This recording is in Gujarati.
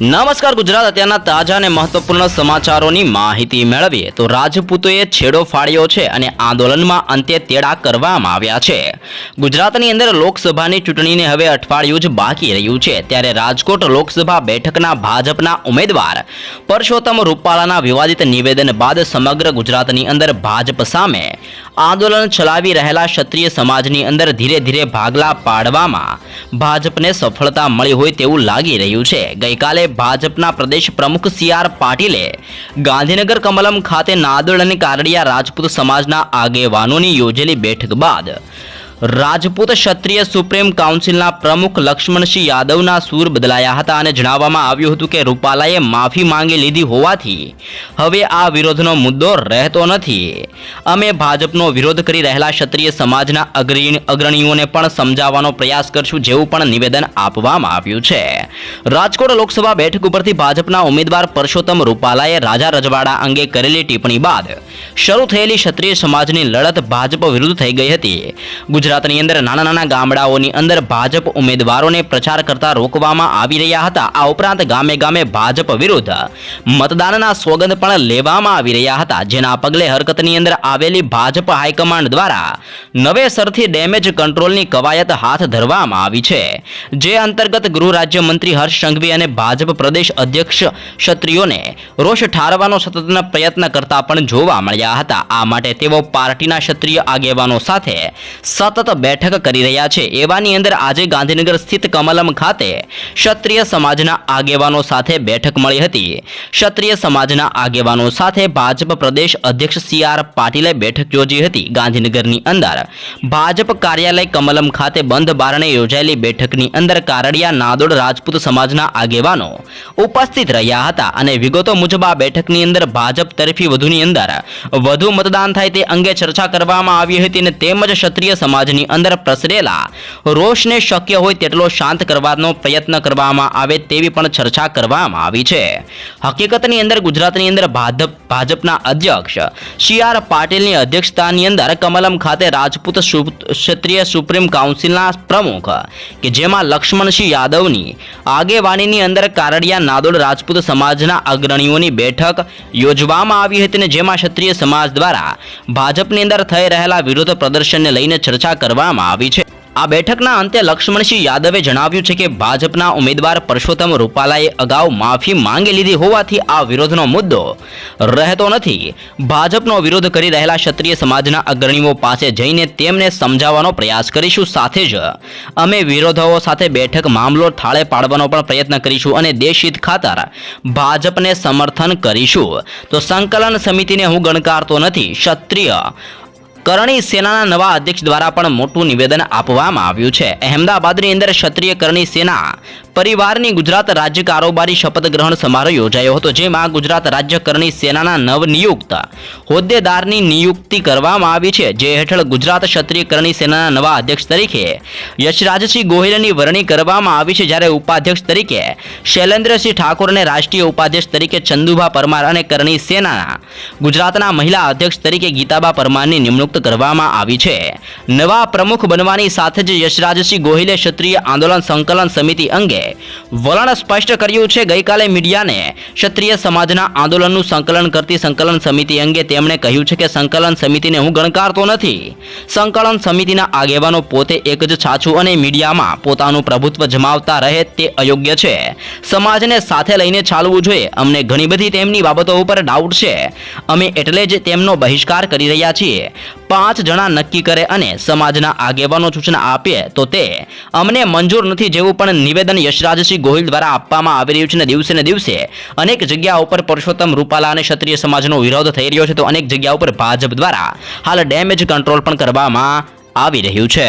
નમસ્કાર, ગુજરાત અત્યારના તાજા અને મહત્વપૂર્ણ સમાચારોની માહિતી મેળવીએ. તો રાજપૂતોએ છેડો ફાડ્યો છે અને આંદોલનમાં અંતે તેડા કરવામાં આવ્યા છે. ગુજરાતની અંદર લોકસભાની ચૂંટણીને હવે અઠવાડિયું જ બાકી રહ્યું છે. ત્યારે રાજકોટ લોકસભા બેઠકના ભાજપના ઉમેદવાર પરસોત્તમ રૂપાલાના વિવાદિત નિવેદન બાદ સમગ્ર ગુજરાતની અંદર ભાજપ સામે આંદોલન ચલાવી રહેલા ક્ષત્રિય સમાજની અંદર ધીરે ધીરે ભાગલા પાડવામાં ભાજપને સફળતા મળી હોય તેવું લાગી રહ્યું છે. ગઈકાલે ભાજપના પ્રદેશ પ્રમુખ સી આર પાટીલે ગાંધીનગર કમલમ ખાતે નાદોડ અને કારડિયા રાજપૂત સમાજના આગેવાનોની યોજેલી બેઠક બાદ રાજપૂત ક્ષત્રિય સુપ્રીમ કાઉન્સિલના પ્રમુખ લક્ષ્મણસિંહ યાદવના સૂર બદલાયા હતા અને જણાવવામાં આવ્યું હતું કે રૂપાલાએ માફી માંગી લીધી હોવાથી હવે આ વિરોધનો મુદ્દો રહેતો નથી. અમે ભાજપનો વિરોધ કરી રહેલા ક્ષત્રિય સમાજના અગ્રણી અગ્રણીઓને પણ સમજાવવાનો પ્રયાસ કરશું જેવું પણ નિવેદન આપવામાં આવ્યું છે. રાજકોટ લોકસભા બેઠક ઉપરથી ભાજપના ઉમેદવાર પરસોત્તમ રૂપાલાએ રાજા રજવાડા અંગે કરેલી ટિપ્પણી બાદ શરૂ થયેલી ક્ષત્રિય સમાજની લડત ભાજપ વિરુદ્ધ થઈ ગઈ હતી. ગુજરાતની અંદર નાના નાના ગામડાઓની અંદર ભાજપ ઉમેદવારોને પ્રચાર કરતા રોકવામાં આવી રહ્યા હતા. આ ઉપરાંત ગામે ગામે ભાજપ વિરુદ્ધ મતદાનના સોગંદ પણ લેવામાં આવી રહ્યા હતા. જેના પગલે હરકતની અંદર આવેલી ભાજપ હાઈકમાન્ડ દ્વારા નવેસરથી ડેમેજ કંટ્રોલની કવાયત હાથ ધરવામાં આવી છે. જે અંતર્ગત ગૃહ રાજ્યમંત્રી હર્ષ સંઘવી અને ભાજપ પ્રદેશ અધ્યક્ષ ક્ષત્રિયોને રોષ ઠારવાનો સતત પ્રયત્ન કરતા પણ જોવા મળ્યા હતા. આ માટે તેઓ પાર્ટીના ક્ષત્રિય આગેવાનો સાથે સતત બેઠક કરી રહ્યા છે. એવાની અંદર આજે ગાંધીનગર સ્થિત કમલમ ખાતે ક્ષત્રિય સમાજના આગેવાનો સાથે બેઠક મળી હતી. ક્ષત્રિય સમાજના આગેવાનો સાથે ભાજપ પ્રદેશ અધ્યક્ષ સી આર પાટીલે બેઠક યોજી હતી. ગાંધીનગરની અંદર ભાજપ કાર્યાલય કમલમ ખાતે બંધ બારણે યોજાયેલી બેઠકની અંદર કારડિયા, નાદોડ, રાજપૂત સમાજના આગેવાનો ઉપસ્થિત રહ્યા હતા અને વિગતો મુજબ આ બેઠકની અંદર ભાજપ તરફી વધુની અંદર વધુ મતદાન થાય તે અંગે ચર્ચા કરવામાં આવી હતી અને તેમજ ક્ષત્રિય સમાજની અંદર પ્રસરેલા રોષને શક્ય હોય તેટલો શાંત કરવાનો પ્રયત્ન કરવામાં આવે તેવી પણ ચર્ચા કરવામાં આવી છે. હકીકતની અંદર ગુજરાતની અંદર ભાજપના અધ્યક્ષ સી આર પાટીલની અધ્યક્ષતાની અંદર કમલમ ખાતે રાજપૂત ક્ષત્રિય સુપ્રીમ કાઉન્સિલના પ્રમુખ કે જેમાં લક્ષ્મણસિંહ યાદવની આગેવાનીની અંદર કારડિયા નાદોડ રાજપૂત સમાજના અગ્રણીઓની બેઠક યોજવામાં આવી હતી અને જેમાં ક્ષત્રિય સમાજ દ્વારા ભાજપની અંદર થઈ રહેલા વિરોધ પ્રદર્શનને લઈને ચર્ચા કરવામાં આવી છે. આ બેઠકના અંતે લક્ષ્મણસિંહ યાદવે જણાવ્યું છે કે ભાજપના ઉમેદવાર પરસોત્તમ રૂપાલાએ અગાઉ માફી માંગી લીધી હોવાથી આ વિરોધનો મુદ્દો રહેતો નથી. ભાજપનો વિરોધ કરી રહેલા ક્ષત્રિય સમાજના અગ્રણીઓ પાસે જઈને તેમને સમજાવવાનો પ્રયાસ કરીશું. સાથે જ અમે વિરોધો સાથે બેઠક મામલો થાળે પાડવાનો પણ પ્રયત્ન કરીશું અને દેશહિત ખાતર ભાજપને સમર્થન કરીશું. તો સંકલન સમિતિને હું ગણકારતો નથી. ક્ષત્રિય કરણી સેનાના નવા અધ્યક્ષ દ્વારા પણ મોટું નિવેદન આપવામાં આવ્યું છે. અહેમદાબાદની અંદર ક્ષત્રિય કરણી સેના પરિવારની ગુજરાત રાજ્ય કારોબારી શપથ ગ્રહણ સમારોહ યોજાયો હતો, જેમાં ગુજરાત રાજ્ય કરણી સેનાના નવનિયુક્ત હોદ્દેદારની નિયુક્તિ કરવામાં આવી છે. જે હેઠળ ગુજરાત ક્ષત્રિય કરણી સેનાના નવા અધ્યક્ષ તરીકે યશરાજસિંહ ગોહિલની વરણી કરવામાં આવી છે, જ્યારે ઉપાધ્યક્ષ તરીકે શૈલેન્દ્રસિંહ ઠાકોર અને રાષ્ટ્રીય ઉપાધ્યક્ષ તરીકે ચંદુભા પરમાર અને કરણી સેનાના ગુજરાતના મહિલા અધ્યક્ષ તરીકે ગીતાબા પરમારની નિમણૂક કરવામાં આવી છે. નવા પ્રમુખ બનવાની સાથે જ યશરાજસિંહ ગોહિલે ક્ષત્રિય આંદોલન સંકલન સમિતિ અંગે વલણ સ્પષ્ટ કર્યું છે. ગઈકાલે મીડિયાને ક્ષત્રિય સમાજના આંદોલનનું સંકલન કરતી સંકલન સમિતિ અંગે તેમણે કહ્યું છે કે સંકલન સમિતિને હું ગણકારતો નથી. સંકલન સમિતિના આગેવાનો પોતે એક જ છાછું અને મીડિયામાં પોતાનું પ્રભુત્વ જમાવતા રહે તે અયોગ્ય છે. સમાજને સાથે લઈને ચાલવું જોઈએ. અમને ઘણી બધી તેમની બાબતો ઉપર ડાઉટ છે. અમે એટલે જ તેમનો બહિષ્કાર કરી રહ્યા છીએ. પાંચ જણા નક્કી કરે અને સમાજના આગેવાનો સૂચના આપે, તો તે અમને મંજૂર નથી જેવું પણ નિવેદન યશરાજસિંહ ગોહિલ દ્વારા આપવામાં આવી રહ્યું છે ને દિવસે ને દિવસે અનેક જગ્યા ઉપર પુરુષોત્તમ રૂપાલા અને ક્ષત્રિય સમાજનો વિરોધ થઈ રહ્યો છે, તો અનેક જગ્યા ઉપર ભાજપ દ્વારા હાલ ડેમેજ કંટ્રોલ પણ કરવામાં આવી રહ્યું છે.